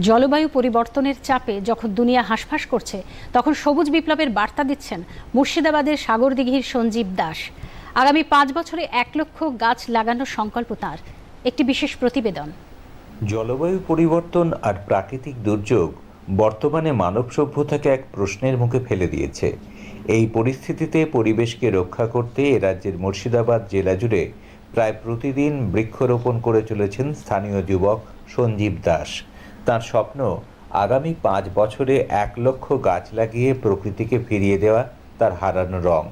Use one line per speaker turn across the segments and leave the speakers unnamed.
জলবায়ু পরিবর্তনের চাপে যখন দুনিয়া হাঁসফাঁস করছে, তখন সবুজ বিপ্লবের বার্তা দিচ্ছেন মুর্শিদাবাদের সাগরদিঘির সঞ্জীব দাস। আগামী পাঁচ বছরে এক লক্ষ গাছ লাগানোর সংকল্প তাঁর। একটি বিশেষ প্রতিবেদন।
জলবায়ু পরিবর্তন আর প্রাকৃতিক দুর্যোগ বর্তমানে মানব সভ্যতাকে এক প্রশ্নের মুখে ফেলে দিয়েছে। এই পরিস্থিতিতে পরিবেশকে রক্ষা করতে এ রাজ্যের মুর্শিদাবাদ জেলা জুড়ে প্রায় প্রতিদিন বৃক্ষরোপণ করে চলেছেন স্থানীয় যুবক সঞ্জীব দাস। তার স্বপ্ন আগামী পাঁচ বছরে এক লক্ষ গাছ লাগিয়ে প্রকৃতিকে ফিরিয়ে দেওয়া তার হারানো রং।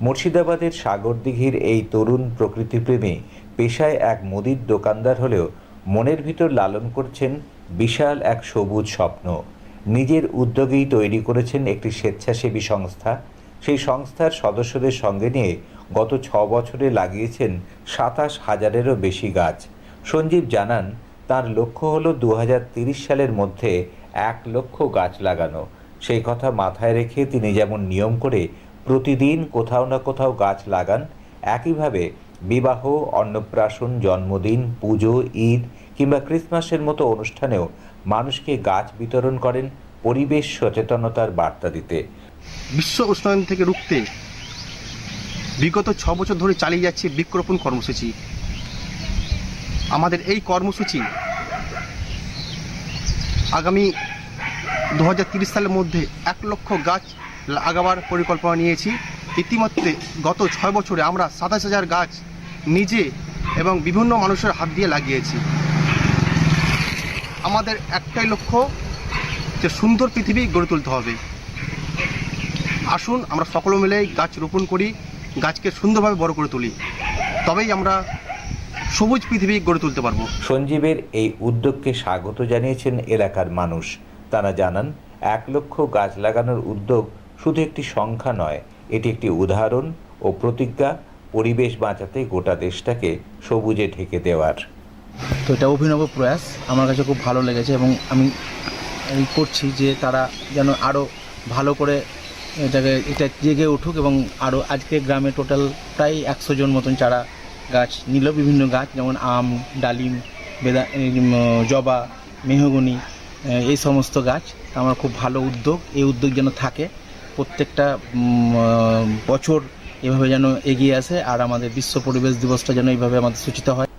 মুর্শিদাবাদের সাগরদিঘির এই তরুণ প্রকৃতিপ্রেমী পেশায় এক মুদির দোকানদার হলেও মনের ভিতর লালন করছেন বিশাল এক সবুজ স্বপ্ন। নিজের উদ্যোগেই তৈরি করেছেন একটি স্বেচ্ছাসেবী সংস্থা। সেই সংস্থার সদস্যদের সঙ্গে নিয়ে গত ছ বছরে লাগিয়েছেন সাতাশ হাজারেরও বেশি গাছ। সঞ্জীব জানান তার লক্ষ্য হলো দু সালের মধ্যে এক লক্ষ গাছ লাগানো। সেই কথা মাথায় রেখে তিনি যেমন নিয়ম করে প্রতিদিন কোথাও না কোথাও গাছ লাগান, একইভাবে বিবাহ, অন্নপ্রাশন, জন্মদিন, পুজো, ঈদ কিংবা ক্রিসমাসের মতো অনুষ্ঠানেও মানুষকে গাছ বিতরণ করেন পরিবেশ সচেতনতার বার্তা দিতে।
বিশ্ব উষ্ণায়ন থেকে রুখতে বিগত ছ বছর ধরে চালিয়ে যাচ্ছে বৃক্ষরোপণ কর্মসূচি। আমাদের এই কর্মসূচি আগামী দু সালের মধ্যে এক লক্ষ গাছ লাগাবার পরিকল্পনা নিয়েছি। ইতিমধ্যে গত ছয় বছরে আমরা সাতাশ হাজার গাছ নিজে এবং বিভিন্ন মানুষের হাত দিয়ে লাগিয়েছি। আমাদের একটাই লক্ষ্য যে সুন্দর পৃথিবী গড়ে তুলতে হবে। আসুন আমরা সকলে মিলে গাছ রোপণ করি, গাছকে সুন্দরভাবে বড় করে তুলি। তবেই আমরা সবুজ পৃথিবী গড়ে তুলতে পারব।
সঞ্জীবের এই উদ্যোগকে স্বাগত জানিয়েছেন এলাকার মানুষ। তারা জানান এক লক্ষ গাছ লাগানোর উদ্যোগ শুধু একটি সংখ্যা নয় এটি একটি উদাহরণ ও প্রতিজ্ঞা পরিবেশ বাঁচাতে গোটা দেশটাকে সবুজে ঢেকে দেওয়ার।
তো এটা অভিনব প্রয়াস আমার কাছে খুব ভালো লেগেছে এবং আমি এই করছি যে তারা যেন আরও ভালো করে এটাকে এটা জেগে উঠুক এবং আরও আজকে গ্রামে টোটাল প্রায় একশো জন মতন চারা গাছ, নিল বিভিন্ন গাছ, যেমন আম, ডালিম, বেদা জবা, মেহগনি এই সমস্ত গাছ আমার খুব ভালো উদ্যোগ। এই উদ্যোগ যেন থাকে, প্রত্যেকটা বছর এভাবে যেন এগিয়ে আসে, আর আমাদের বিশ্ব পরিবেশ দিবসটা যেন এইভাবে আমাদের সূচিত হয়।